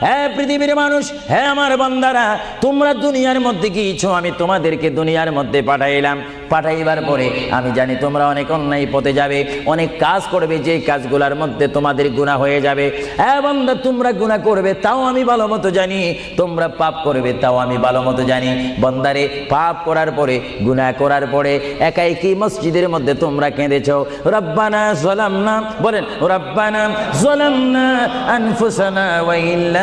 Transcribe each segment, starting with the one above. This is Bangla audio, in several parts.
হ্যাঁ পৃথিবীর মানুষ হ্যাঁ আমার বান্দারা, তোমরা দুনিয়ার মধ্যে গিয়েছো, আমি তোমাদেরকে দুনিয়ার মধ্যে পাঠাইলাম। পাঠাইবার পরে আমি জানি তোমরা অনেক অন্যায় পথে যাবে, অনেক কাজ করবে, যে কাজগুলোর মধ্যে তোমাদের গুণা হয়ে যাবে। হ্যাঁ বান্দা, তোমরা গুণা করবে, তাও আমি ভালো মতো জানি। তোমরা পাপ করবে, তাও আমি ভালো মতো জানি। বন্দারে, পাপ করার পরে, গুনাহ করার পরে, একাই কি মসজিদের মধ্যে তোমরা কেঁদেছ? রব্বানা জলামনা, বলেন, রব্বানা জলামনা আনফুসানা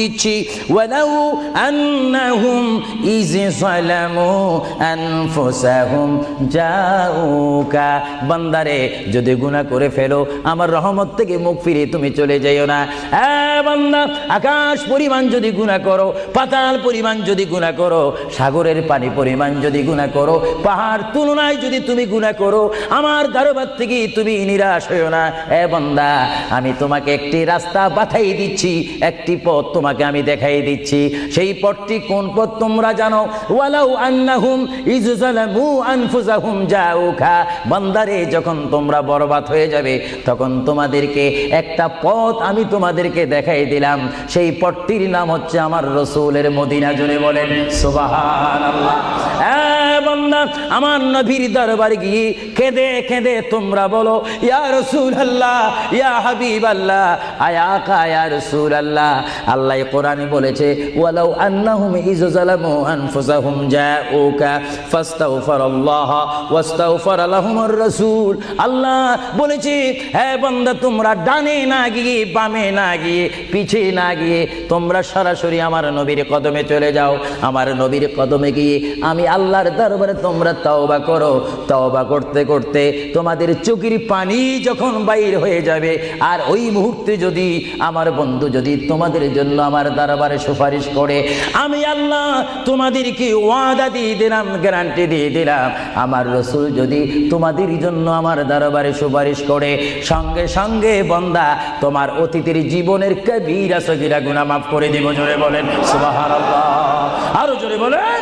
দিচ্ছি। বান্দারে, যদি গুনাহ করে ফেলো, আমার রহমত থেকে মুখ ফিরে তুমি চলে যাইও না। হ্যাঁ বান্দা, আকাশ পরিমাণ যদি গুনাহ করো, পাতাল পরিমাণ যদি গুনাহ করো, সাগরের পানি পরিমাণ যদি গুনাহ করো, পাহাড় তুলনায় যদি তুমি গুনাহ করো, আমার দরবার থেকে তুমি নিরাশ হইও না। এ বান্দা, আমি তোমাকে একটি রাস্তা বাতাই দিচ্ছি, একটি পথ তোমাকে আমি দেখাই দিচ্ছি। সেই পথটি কোন পথ তোমরা জানো? বান্দারে, যখন তোমরা বরবাদ হয়ে যাবে, তখন তোমাদেরকে একটা পথ আমি তোমাদেরকে দেখাই দিলাম। সেই পথটির নাম হচ্ছে আমার রসুলের মদিনা জুড়ে বলেন, সুবহানাল্লাহ। আমার নবীর দরবার গিয়ে কেঁদে কেঁদে তোমরা বলো, ইয়া রসুল আল্লাহ ইয়া হাবিব আল্লাহ আয়া কা, ইয়া রসুল আল্লাহ আল্লাহ কোরআনে বলেছে, ওয়ালাউ আন্নাহুম আনফুসাহুম জাউকা রাসূল। আল্লাহ বলেছে হ্যাঁ বান্দা, তোমরা ডানে না গিয়ে, বামে না গিয়ে না গিয়ে, তোমরা সরাসরি আমার নবীর কদমে চলে যাও। আমার নবীর কদমে গিয়ে আমি আল্লাহর দরবারে তোমরা তওবা করো। তওবা করতে করতে তোমাদের চোখের পানি যখন বাইর হয়ে যাবে, আর ওই মুহূর্তে যদি আমার বন্ধু যদি তোমাদের জন্য আমার দরবারে সুপারিশ করে, আমি আল্লাহ তোমাদেরকে ওয়াদা দিয়ে দিলাম, গ্যারান্টি দিয়ে দিলাম। আমার রসুল যদি তোমাদের জন্য আমার দরবারে সুপারিশ করে, সঙ্গে সঙ্গে বন্দা তোমার অতীতের জীবনের কবিরা সগিরা গুনাহ মাফ করে দিব, জোরে বলেন আরও জোরে বলেন।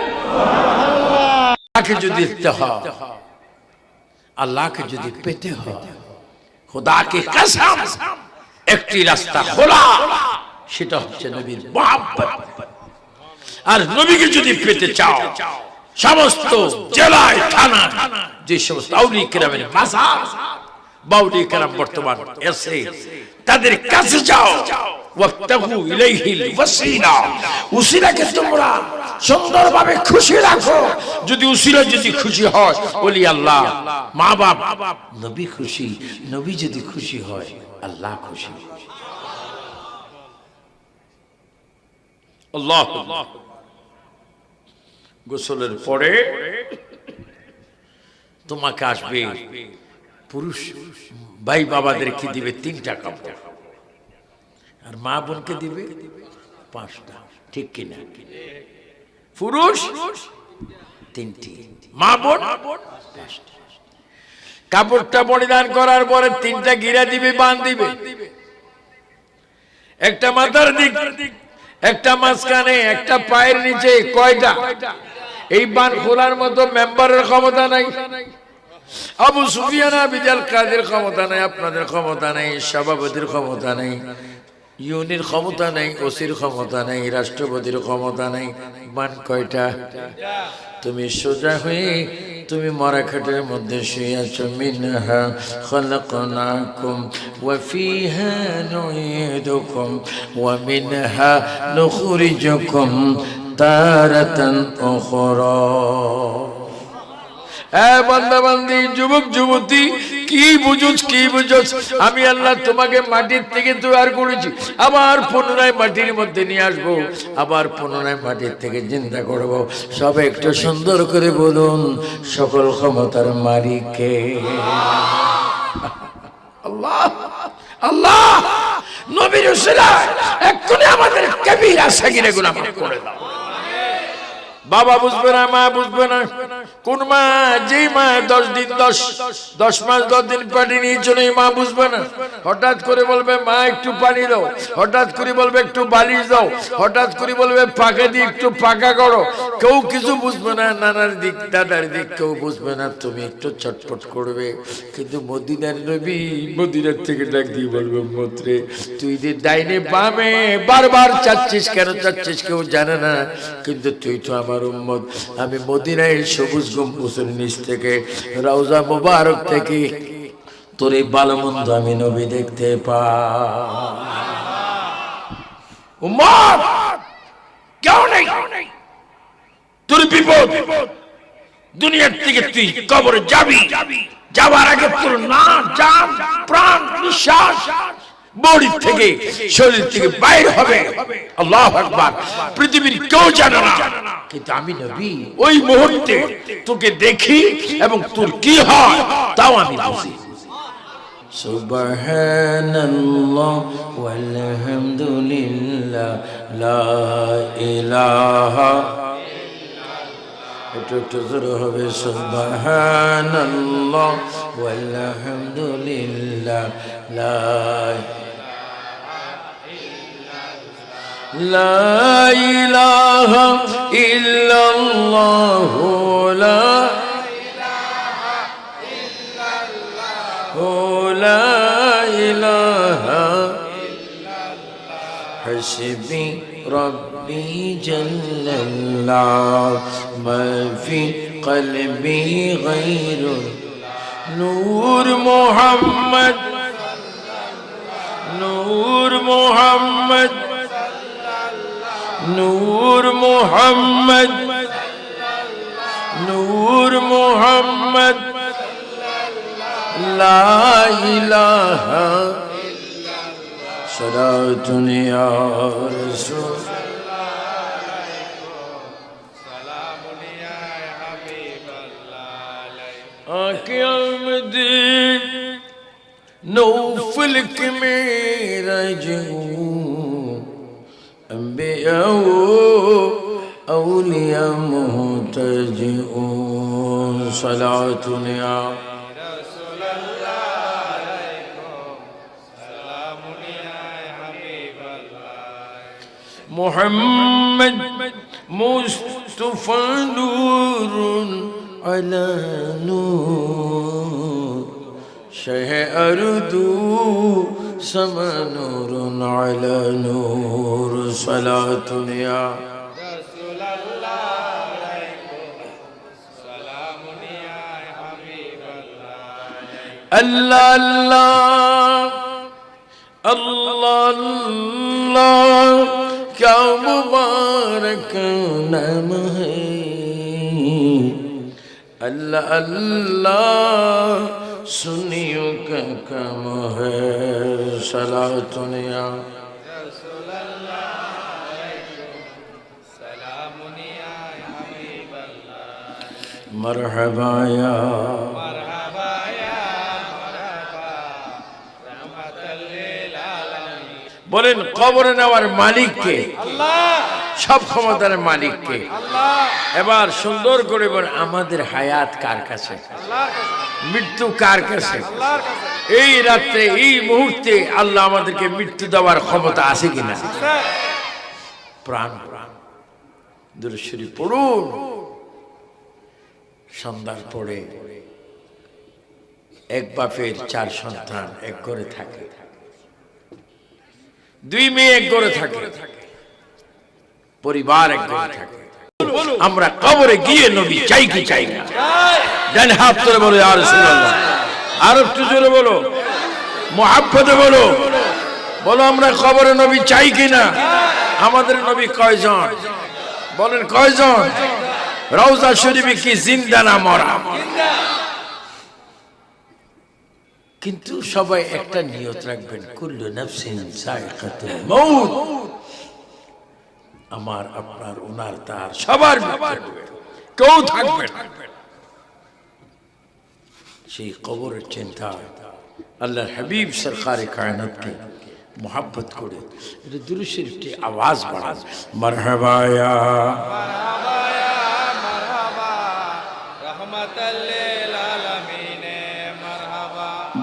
আল্লাহকে যদি আল্লাহকে যদি পেতে হয়, খোদাকে কসম, একটি রাস্তা খোলা। সেটা হচ্ছে নবীর আর নবীকে যদি পেতে চাও, সমস্ত জেলায় থানা যে সমস্ত আউলি মাসার বাউলি কেরাম বর্তমান এসে তাদের কাছে যাও। খুশি রাখো। যদি যদি খুশি হয় আল্লাহ, মা নবী খুশি, নবী যদি খুশি হয়, আল্লাহ খুশি। গোসলের পরে তোমাকে আসবে পুরুষ, ভাই বাবাদেরকে দিবে তিনটা কাপড়? আর মা বোনকে দিবে পাঁচটা। ঠিক কিনা? পুরুষ, তিনটি। মা বোন। কাপড়টা পরিধান করার পরে তিনটা গিরা দিবে, বান দিবে। একটা মাথার দিক একটা মাঝখানে, একটা পায়ের নিচে, কয়টা? এই বান খোলার মতো মেম্বারের ক্ষমতা নাই। আবু সুফিয়ানা বিজাল কাজের ক্ষমতা নাই? আপনাদের ক্ষমতা নেই সভাপতির ক্ষমতা নেই। ইউনির ক্ষমতা নেই, ওসির ক্ষমতা নেই, রাষ্ট্রপতির ক্ষমতা নেই বান কয়টা? তুমি সোজা হয়ে তুমি মরা মধ্যে শুয়ে আছো, মিনহা খলকনাকুম, ওয়া ফিহা নুঈদুকুম ওয়া মিনহা নুখরিজুকুম, তারাতান উখরা। হ্যাঁ বান্দা যুবক, যুবতী, কি বুঝুস কি বুঝুস আমি আল্লাহ তোমাকে মাটির থেকে তৈরি করেছি। আবার পুনরায় মাটির মধ্যে নিয়ে আসব। আবার পুনরায় মাটির থেকে চিন্তা করব। সব একটু সুন্দর করে বলুন, সকল ক্ষমতার মালিককে। আল্লাহ আল্লাহ, নবীর আমাদের কবিরা সাগিরে মাফ করে দাও। বাবা বুঝবে না, মা বুঝবে না। কোন মা, যেই মা দশ দিন, দশ দশ মাস, দশ দিন পানি নিয়ে চলে, মা বুঝবে না। হঠাৎ করে বলবে, মা, একটু পানি দাও। হঠাৎ করে বলবে, একটু বালিশ দাও। হঠাৎ করে বলবে পাকা দিয়ে একটু পাকা করো। কেউ কিছু বুঝবে না, নানার দিক, দাদার দিক, কেউ বুঝবে না, তুমি একটু ছটফট করবে। কিন্তু মদিনার নবী মদিনার থেকে ডাক দিয়ে বলবে, মত্রে, তুই যে ডাইনে বামে বারবার চাচ্ছিস কেন, চাচ্ছিস কেউ জানে না। কিন্তু তুই তো আমার উম্মত। আমি মদিনায় সবুজ গম্বুজের নিচ থেকে, রওজা মোবারক থেকে তোর এই ভালো মন্দ আমি নবী দেখতে পা উম্মত! কেউ নেই। তোর বিপদ। দুনিয়ার থেকে তুই কবরে যাবি। যাবার আগে তোর না জান, প্রাণ, নিঃশ্বাস বডি থেকে শরীর থেকে বাইর হবে আল্লাহ আকবার পৃথিবীর কেউ জানে না কিন্তু আমি নবী ওই মুহূর্তে তোকে দেখি এবং তোর কি হয় তাও আমি বুঝি سبحان الله والحمد لله لا إله একটু একটু জোরে হবে সুবহান আল্লাহ আলহামদুলিল্লাহ লা لا إله إلا الله لا لا إله حسبي ربي جل الله ما في قلبي غير نور محمد نور محمد. نور محمد. نور محمد. لا إله صلاة يا رسول. آقيام الدين نوفلك جهود أنبياء أولياء مهتجئون صلاة يا محمد مصطفى نور على نور. شيء أردو سما نور على نور صلاة يا رسول الله يا حبيب الله الله الله الله مبارك مبارک نام الله الله सुनियो का कम है सला दुनिया मरहबा या বলেন কবরে নেওয়ার মালিককে সব ক্ষমতার মালিককে। এবার সুন্দর করে আমাদের হায়াত কার কাছে? মৃত্যু কার কাছে? এই রাত্রে, এই মুহূর্তে আল্লাহ আমাদেরকে মৃত্যু দেওয়ার ক্ষমতা আছে কিনা? প্রাণ প্রাণ। দুরশ্বরী পড়ুন। সন্ধ্যার পরে এক বাপের চার সন্তান এক করে থাকে। দুই মেয়ে এক ঘরে থাকে। পরিবার এক ঘরে থাকে। আমরা কবরে গিয়ে নবী চাই কি চাই না। ডান হাত ধরে বলো আর আর একটু জোরে বলো, মোহাব্বতে বলো। বলো, আমরা কবরে নবী চাই কি না? আমাদের নবী কয়জন? বলেন, কয়জন? রওজা শরীফে কি জিন্দা না মরা? কিন্তু সবাই একটা নিয়ত রাখবেন, কুল্লু নাফসিন সাইকাতুল মউত। আমার আপনার ওনার তার সবার কেউ থাকবে সেই কবরের চিন্তা আল্লাহ হাবিব সরকারে কায়নাতকে মোহাব্বত করে এটা দুরু শরীফটি আওয়াজ বাড়ান মারহাবায়া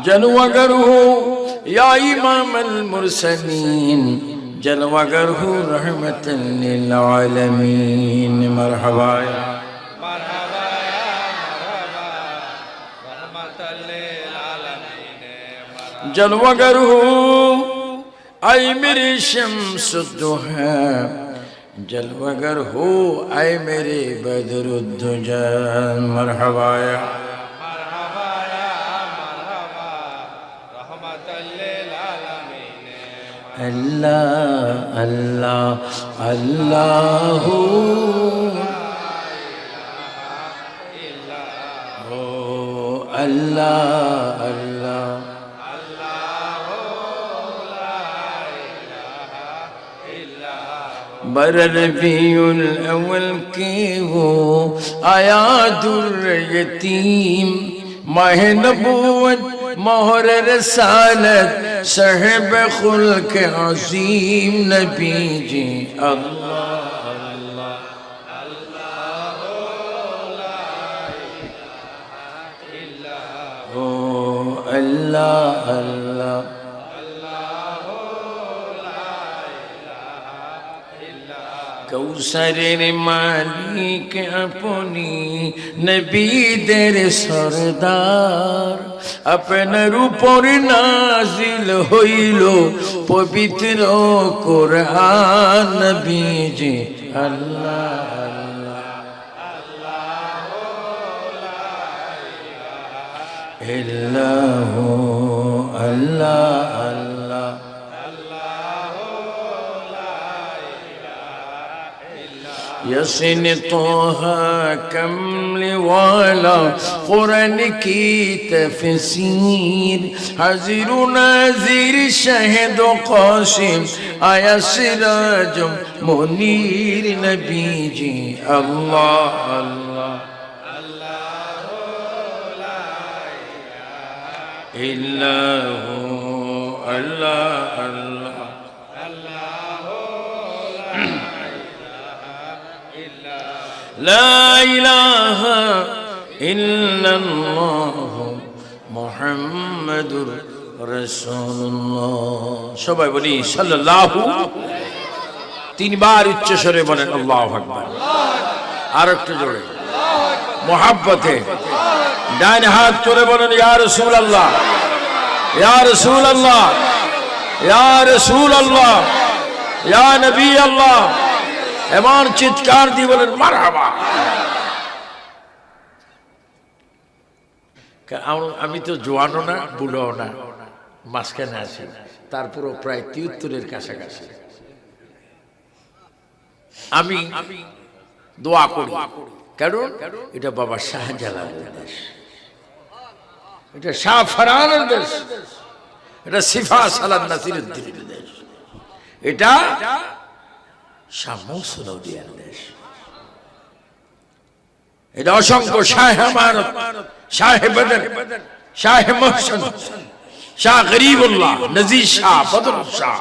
যেন অগর হো ইমাম মুরসালিন। जलवागर हो, रहमत लिलआलमीन मरहबा। जलवागर हो, आई मेरी शम्स दुहा जलवागर हो, आई मेरे बदरुद्दुजा मरहबा। আল্লাহ আল্লাহ আল্লাহ আল্লাহ আল্লাহ بر ربيع الأول کے ہو آیا در یتیم ماہ نبوت মোহরের সালত সাহেব খুলক আসিম নবীজি আল্লাহ Allah, Allah. কৌসরের মালিক আপনি নবীদের সরদার। আপনার উপর নাজিল হইল পবিত্র কোরআন নবীজি। আল্লাহ আল্লাহ আল্লাহ আল্লাহ। يسنطها كم لولا قرآن کی تفسیر حضر و ناظر شہد و قاسم آیا سراج منیر نبی جی اللہ اللہ اللہ اللہ اللہ لا إله إلا الله محمد رسول الله সবাই বলি সাল্লাল্লাহু তিনবার উচ্চ স্বরে বলেন আল্লাহু আকবার আর একটু জোরে মোহাব্বতে ডান হাত চলে বলেন ইয়া রাসূলুল্লাহ ইয়া রাসূলুল্লাহ ইয়া রাসূলুল্লাহ ইয়া নবী আল্লাহ এমন চিৎকার দিয়ে বলেন মারহাবা আমি তো জোয়ানো না বুড়ো না, মাঝখানে আছি। তারপরও প্রায় তিয়াত্তরের কাছাকাছি। আমি দোয়া করি। কারণ এটা বাবা শাহজালালের দেশ। এটা শাহ ফারহানের দেশ। এটা সিফা সালাম নাসিরুদ্দিনের দেশ। এটা শাহ মৌসুলৌদিয়ার দেশ এটা অসংখ্য শাহ আমানত, শাহ বদর, শাহ মোহসন, শাহ গরিবুল্লাহ, নজির শাহ বদর শাহ,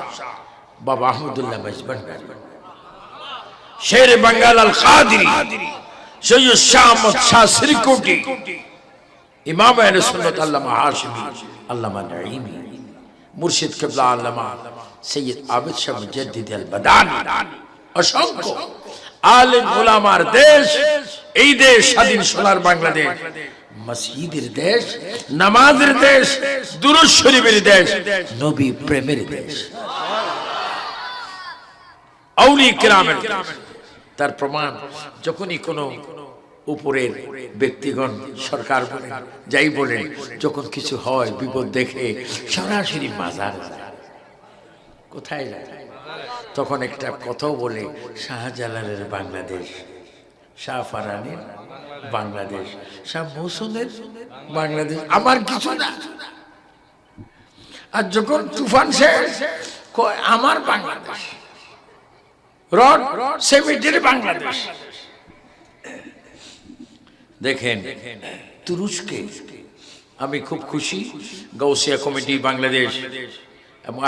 বাবা আহমদুল্লাহ মজবন শের বাঙ্গাল আল কাদিরি, সৈয়দ শাহ আহমদ শাহ শ্রীকোটি ইমাম আহলে সুন্নাত আল্লামা হাশিমি, আল্লামা নাঈমি, মুর্শিদ কিবলা আল্লামা সৈয়দ আবিদ শাহ মুজাদ্দিদ আল বাদানি অসংখ্য আলেম ওলামার দেশ, এই দেশ স্বাধীন সোনার বাংলাদেশ। মসজিদের দেশ, নামাজের দেশ, দুরুদ শরীফের দেশ, নবী প্রেমের দেশ। আউলি তার প্রমাণ, যখনই কোনো উপরের ব্যক্তিগণ সরকার বলেন যাই বলেন যখন কিছু হয়, বিপদ দেখে সরাসরি মাজার কোথায় যায়? তখন একটা কথাও বলে, শাহজালালের বাংলাদেশ, শাহ ফারানের বাংলাদেশ, শাহ মৌসুমের বাংলাদেশ, আমার কিছু না। আর যখন তুফান শেষ, কয়, আমার বাংলাদেশ, রড সেমিটের বাংলাদেশ। দেখেন, তুরস্কে, আমি খুব খুশি গৌসিয়া কমিটি বাংলাদেশ এবং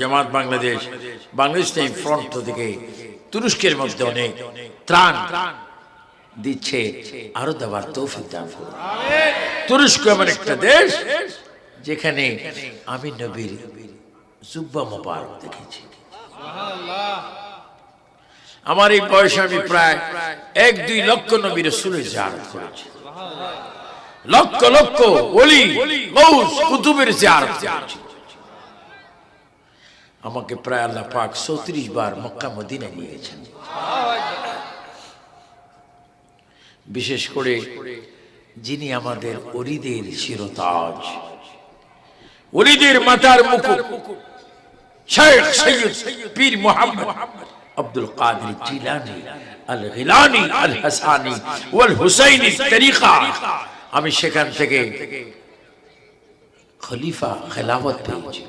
জামাত বাংলাদেশ বাংলাদেশ টাইম ফ্রন্ট থেকে তুরস্কের মধ্যে অনেক ত্রাণ দিচ্ছে, আরও দেওয়ার তৌফিক দান তুরস্ক এমন একটা দেশ যেখানে আমি নবীর জুব্বা দেখেছি। আমার এই বয়সে আমি প্রায় এক দুই লক্ষ নবীর সুরে জারত করেছি। লক্ষ লক্ষ গৌস কুতুবের জিয়ারত করেছি। আমাকে প্রায় আল্লাহ পাক চৌত্রিশ বার মক্কা, মদিনা নিয়েছেন। বিশেষ করে যিনি আমাদের অরিদের শিরতাজ। অলিদের মাথার মুকুট। শেখ সৈয়দ পীর মোহাম্মদ আব্দুল কাদের জিলানি, আল গিলানি আল হাসানি, ওয়াল হুসাইনি তরিকা। আমি সেখান থেকে খলিফা খেলাফত পেয়েছি।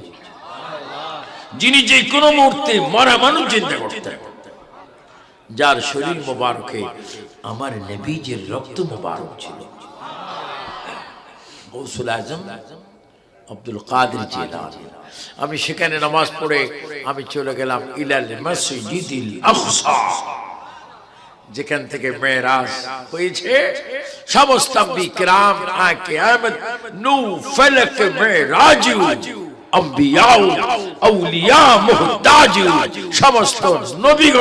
যিনি যে কোনো মুহূর্তে মরা মানুষ চিন্তা করতেন। যার শরীর মোবারকে আমার নবীজের রক্ত মোবারক ছিল। আব্দুল কাদের আমি সেখানে নামাজ পড়ে আমি চলে গেলাম ইলাল মসজিদিল আকসা। যেখান থেকে মেরাজ হয়েছে। সমস্ত বিক্রাম আকে নু ফলক নবী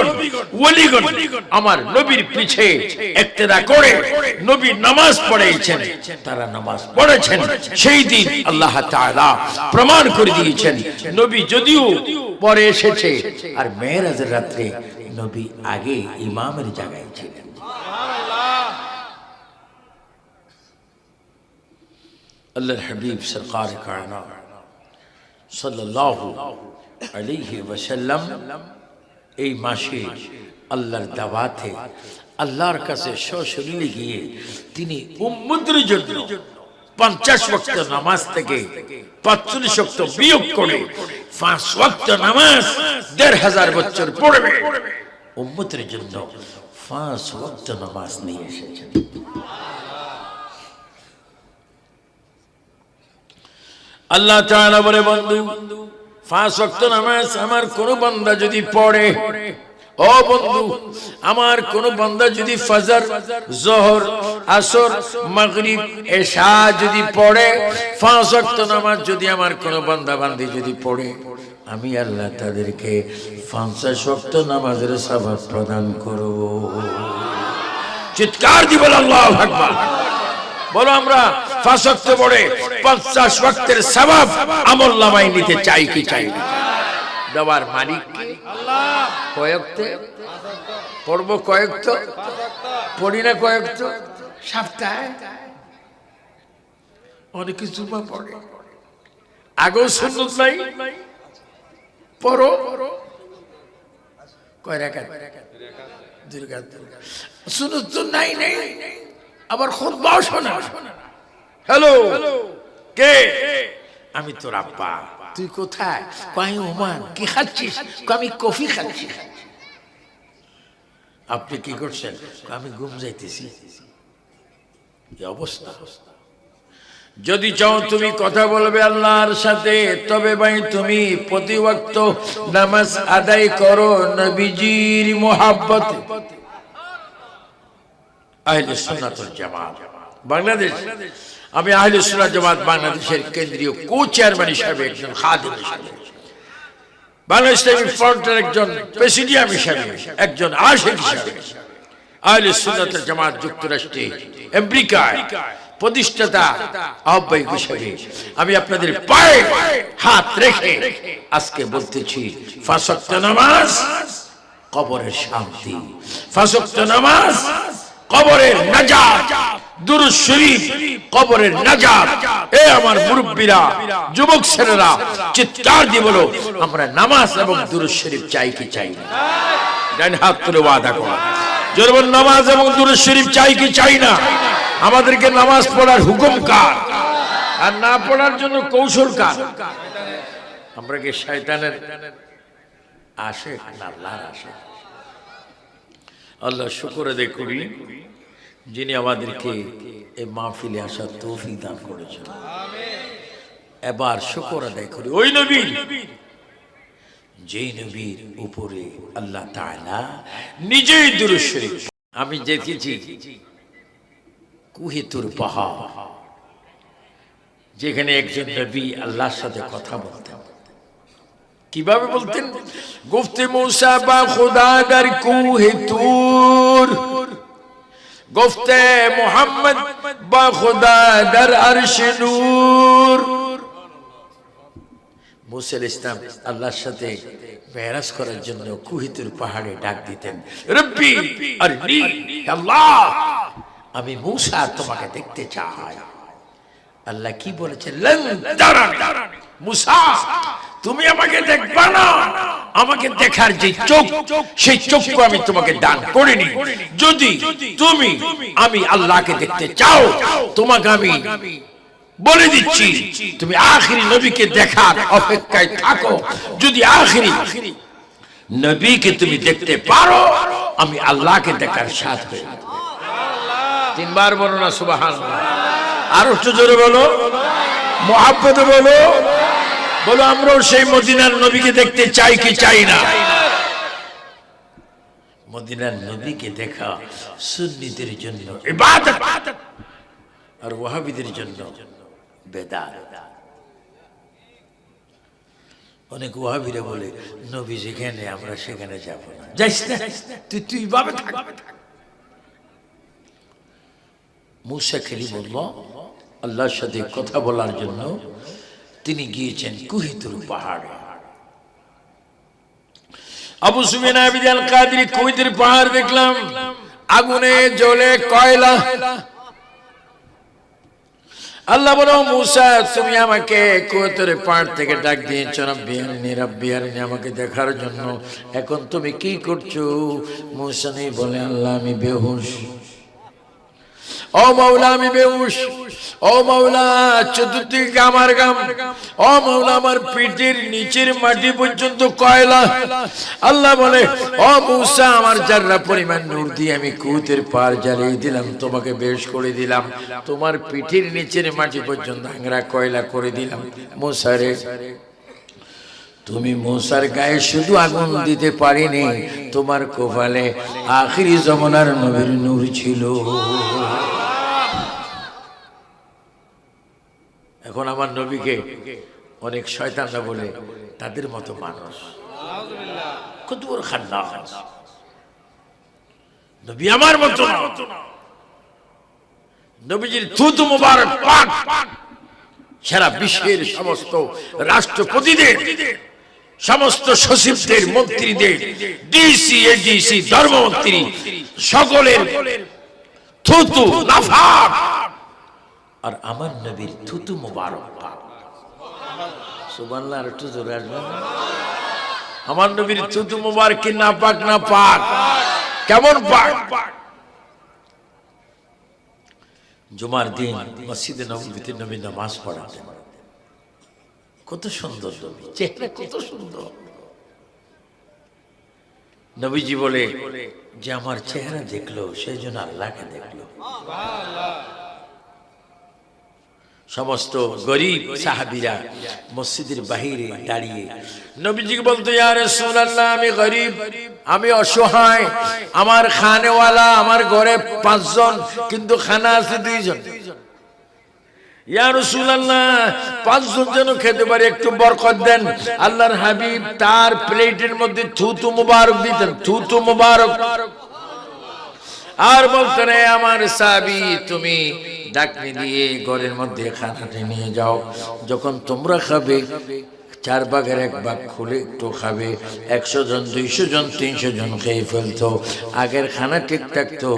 প্রমাণ করে দিয়েছেন, নবী যদিও পরে এসেছে, আর মেরাজের রাত্রে নবী আগে ইমামের জায়গায় ছিলেন। সরকার সাল্লাল্লাহু আলাইহি ওয়াসাল্লাম এই মাসে আল্লাহর দাওয়াতে আল্লাহর কাছে সশরীরে গিয়ে তিনি উম্মতের জন্য পঞ্চাশ ওয়াক্ত নামাজ থেকে পাঁচচল্লিশ ওয়াক্ত বিয়োগ করে পাঁচ ওয়াক্ত নামাজ দেড় হাজার বছর পড়বে। উম্মতের জন্য পাঁচ ওয়াক্ত নামাজ নিয়ে এসেছেন। আল্লাহ তাআলা বলে, বন্ধু, পাঁচ ওয়াক্ত নামাজ আমার কোন বান্দা যদি পড়ে, ও বন্ধু, আমার কোন বান্দা যদি ফজর, জোহর, আসর, মাগরিব, এশা যদি পড়ে, পাঁচ ওয়াক্ত নামাজ যদি আমার কোন বান্দা বান্দি যদি পড়ে, আমি আল্লাহ তাদেরকে পঞ্চাশ ওয়াক্ত নামাজের সবাব প্রদান করব। চিৎকার দিব আল্লাহ আকবার। বলো আমরা ওয়াক্ত পড়ে পঞ্চাশ ওয়াক্তের সবাব আমল নামাই নিতে চাই কি চাই? দেওয়ার মালিক কয়েকতে পড়ব কয়েকত পড়ি না কয়েকত সপ্তাহে? অনেক কিছু পড়ে। আগেও নাই কয় রাকাত। সুন্নত তো নাই নাই। আবার খুতবাও শোনা হ্যালো কে? আমি তোর আব্বা। তুই কোথায়? কয় ওমান কি খাচ্ছিস? আমি কফি খাচ্ছি। আপনি কি করছেন? আমি ঘুম যাইতেছি। অবস্থা? যদি চাও তুমি কথা বলবে আল্লাহর সাথে তবে ভাই তুমি প্রতি নামাজ আদায় করো নবীজির মোহাব্বত। আহলে সুন্নাতুল জামাত। বাংলাদেশ, আমি আহলে সুন্নাত জামাত বাংলাদেশের কেন্দ্রীয় কো চেয়ারম্যান হিসাবে একজন খাদিম হিসাবে। বাংলাদেশ ইসলামী ফ্রন্টের একজন প্রেসিডিয়াম হিসাবে, একজন আশেক হিসাবে। আহলে সুন্নাতুল জামাত যুক্তরাষ্ট্রে, আমেরিকায় প্রতিষ্ঠাতা আহ্বায়ক হিসাবে আমি আপনাদের পায়ে হাত রেখে আজকে বলতেছি, ফাঁসক্ত নামাজ, কবরের শান্তি। ফাঁসক্ত নামাজ কবরের মুরব্বীরা, যুবক চিৎকার নামাজ এবং শরীফ চাই কি নামাজ এবং শরীফ চাই কি চাই না? আমাদেরকে নামাজ পড়ার হুকুম কার? আর না পড়ার জন্য কৌশল কার? আমরা কি শয়তানের আসে না আসে আল্লাহ শুকর আদায় করি যিনি আমাদেরকে এই মাহফিলে আসার তৌফিক দান করেছেন। এবার শুকর আদায় করি। ওই নবী, যেই নবীর উপরে আল্লাহ তাআলা নিজেই দুরুশরী আমি দেখেছি কুহিতুর পাহাড়, যেখানে একজন নবী আল্লাহর সাথে কথা বলতেন। কীভাবে বলতেন? গুফতে মৌসা বা খোদাগার কুহে তুর। গুফতে মোহাম্মদ বা খোদাগার আরশে নূর। ইসলাম আল্লাহর সাথে বেরাস করার জন্য কুহিতুর পাহাড়ে ডাক দিতেন, রব্বি আর আল্লাহ, আমি মুসা তোমাকে দেখতে চাই। আল্লাহ কি বলেছে লং মুসা, তুমি আমাকে দেখবা না। আমাকে দেখার যে চোখ, সেই চোখকে আমি তোমাকে দান করিনি। যদি তুমি আমি আল্লাহকে দেখতে চাও, তোমাকে আমি বলে দিচ্ছি, তুমি আখিরি নবীকে দেখার অপেক্ষায় থাকো। যদি আখিরি নবীকে তুমি দেখতে পারো, আমি আল্লাহকে দেখার সাথ হয়ে তিনবার বলো না সুবাহান আর একটু জোরে বলো। মহাব্বতে বলো। বলো, আমরাও সেই মদিনার নবীকে দেখতে চাই কি চাই না? মদিনার নবীকে দেখা সুন্নিদের জন্য আর ওয়াহাবিদের জন্য বেদাত। অনেক ওয়াহাবিরা বলে, নবী যেখানে, আমরা সেখানে যাব না। যাইস না, তুই তুই ভাবে মুসা খেলিমুল্ল আল্লাহর সাথে কথা বলার জন্য তিনি গিয়েছেন কুহিতুর পাহাড়ে। আবু সুফিয়ান আবিদ আল কাদরি কুহিতুর পাহাড় দেখলাম, আগুনে জ্বলে কয়লা। আল্লাহ বলো, মুসা, তুমি আমাকে কুয়াতের পাহাড় থেকে ডাক দিয়েছ রব্বিয়ারিনি রব্বিয়ারিনি আমাকে দেখার জন্য। এখন তুমি কি করছ? মুসা নেই বলে, আল্লাহ, আমি বেহুশ। ও মাওলা আমি বেউস ও মাওলা চতুর্দিক আমার গাম। ও মাওলা আমার পিঠের নিচের মাটি পর্যন্ত কয়লা। আল্লাহ বলে, ও মূসা, আমার যার্রা পরিমাণ নূর দিয়ে আমি কুতের পার জ্বালিয়ে দিলাম, তোমাকে বেশ করে দিলাম। তোমার পিঠের নিচের মাটি পর্যন্ত আংরা কয়লা করে দিলাম। মুসারে তুমি মূসার গায়ে শুধু আগুন দিতে পারিনি, তোমার কোপালে আখিরি জমানার নবীর নূর ছিল। এখন আমার নবীকে অনেক শয়তানরা বলে, তাদের মতো মানুষ। কত বড় নবী আমার মতো নবীজির থুতু মুবারক পাক সারা বিশ্বের সমস্ত রাষ্ট্রপতিদের সমস্ত সচিবদের, মন্ত্রীদের ডিসি এডিসি ধর্মমন্ত্রী, সকলের থুতু লাফাক আর আমার নবীর থুতু মুবারক সুবহানাল্লাহ, আর আমার নবীর থুতু মুবারক কি না পাক না পাক? কেমন পাক? জুমার দিন মসজিদে নবীতে নবী নামাজ পড়াতেন। কত সুন্দর নবী। চেহারা কত সুন্দর। নবীজি বলে যে আমার চেহারা দেখল সেই জন্য আল্লাহকে দেখল। সমস্ত গরিব সাহাবিরা মসজিদের বাহিরে দাঁড়িয়ে নবীজিকে বলতো ইয়া রাসূলুল্লাহ আমি গরিব আমি অসহায় আমার খানেওয়ালা আমার ঘরে পাঁচজন কিন্তু খানা আছে দুইজন। যেন খেতে একটু দেন। তার প্লেটের মধ্যে থুতু থুতু মুবারক। আর আমার সাবি, তুমি ডাকনি দিয়ে ঘরের মধ্যে খানাটি নিয়ে যাও। যখন তোমরা খাবে চার ভাগের এক ভাগ খুলে একটু খাবে। একশো জন, দুইশো জন, তিনশো জন খেয়ে ফেলতো। আগের খানা ঠিক থাকতো।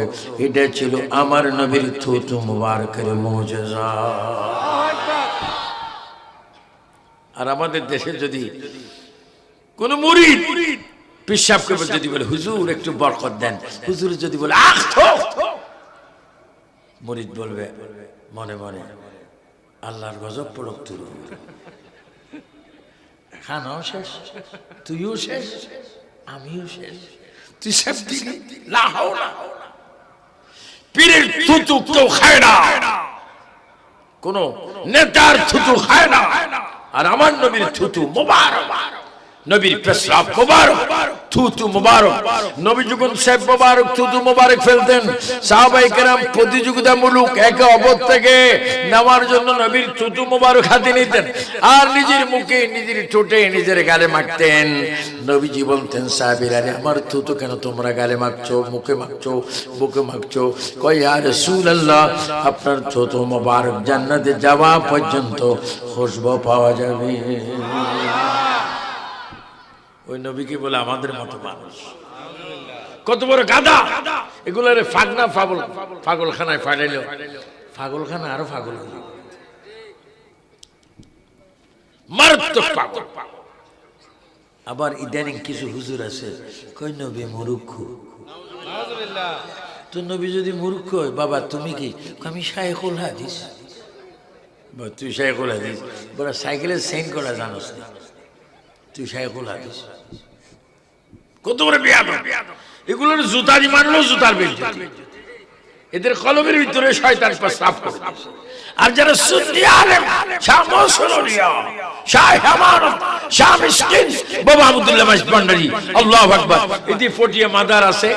এটা ছিল আমার নবীর থুতু মুবারকের মৌজা আর আমাদের দেশে যদি কোন পেশাব করবে, যদি বলে, হুজুর, একটু বরকত দেন। হুজুর যদি বলে আখ বলবে, মনে মনে, আল্লাহর গজব পড়ক তুল খানাও শেষ, তুইও শেষ, আমিও শেষ। তুই সব না হও না। পীরের থুতু কেউ খায় না। কোন নেতার থুতু খায় না। আর আমার নবীর থুতু মোবারক। নবীর পেশাব মোবারক। থুতু মোবারক। নবী যখন সাহেব মোবারক, থুতু মোবারক ফেলতেন, সাহাবাই কেরাম প্রতিযোগিতামূলক একে অপর থেকে নেওয়ার জন্য নবীর থুতু মোবারক হাতে নিতেন আর নিজের মুখে নিজের ঠোঁটে নিজের গালে মাখতেন। নবীজি বলতেন সাহাবির, আরে আমার থুতু কেন তোমরা গালে মাখছো, মুখে মাখছো, বুকে মাখছো? কয় আর আল্লাহ আপনার থুতু মোবারক জান্নাতে যাওয়া পর্যন্ত খুশবু পাওয়া যাবে। ওই নবীকে বলে আমাদের মতো মানুষ। কত বড় গাদা এগুলো ফাগনা পাগল পাগলখানায় ফাটাইল পাগলখানা আরও পাগল মারাত্মক পাগল। আবার ইদানিং কিছু হুজুর আছে, কই নবী মুরুক্ষ তো নবী যদি মূর্খ হয়, বাবা তুমি কি? আমি শাইখুল হাদিস। তুই শাইখুল হাদিস। বড় সাইকেলের সেন করা জানোস না। তুই শাইখুল হাদিস। কত বড় বিয়াদ এগুলোর জুতারি মারলো জুতার বেজ্জতি এদের কলমের ভিতরে শয়তান প্রস্রাব করে। আর যারা সুন্নি আলেম, শাহ মৌসুলিয়া শাহ হেমানত শাহ মিসকিন, বাবা আব্দুল্লাহ মাস ভান্ডারী, আল্লাহু আকবার। এটি ফটিয়া মাদার আছে।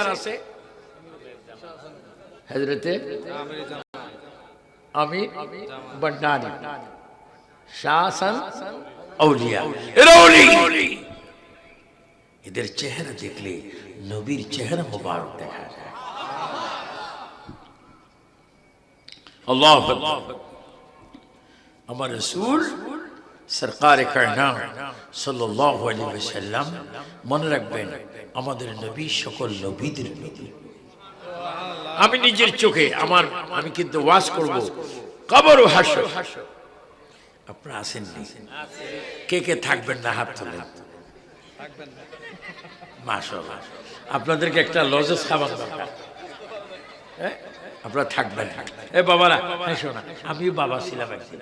হযরতে আমি ভান্ডারী শাহ হাসান আউলিয়া এরা এদের চেহারা দেখলে নবীর চেহারা মোবারক দেখা যায় আল্লাহ আমার রসুল সরকার কায়নাম ওয়াসাল্লাম মনে রাখবেন আমাদের নবী সকল নবীদের নবী আমি নিজের চোখে আমার আমি কিন্তু ওয়াজ করব কবর ও হাসর আপনারা আসেননি? কে কে থাকবেন না হাত তুলে মাশাআল্লাহ। আপনাদেরকে একটা লজেস খাবার দরকার। হ্যাঁ? আপনারা থাকবেন। এ বাবারা হ্যাঁ শোনা, আমিও বাবা ছিলাম একদিন।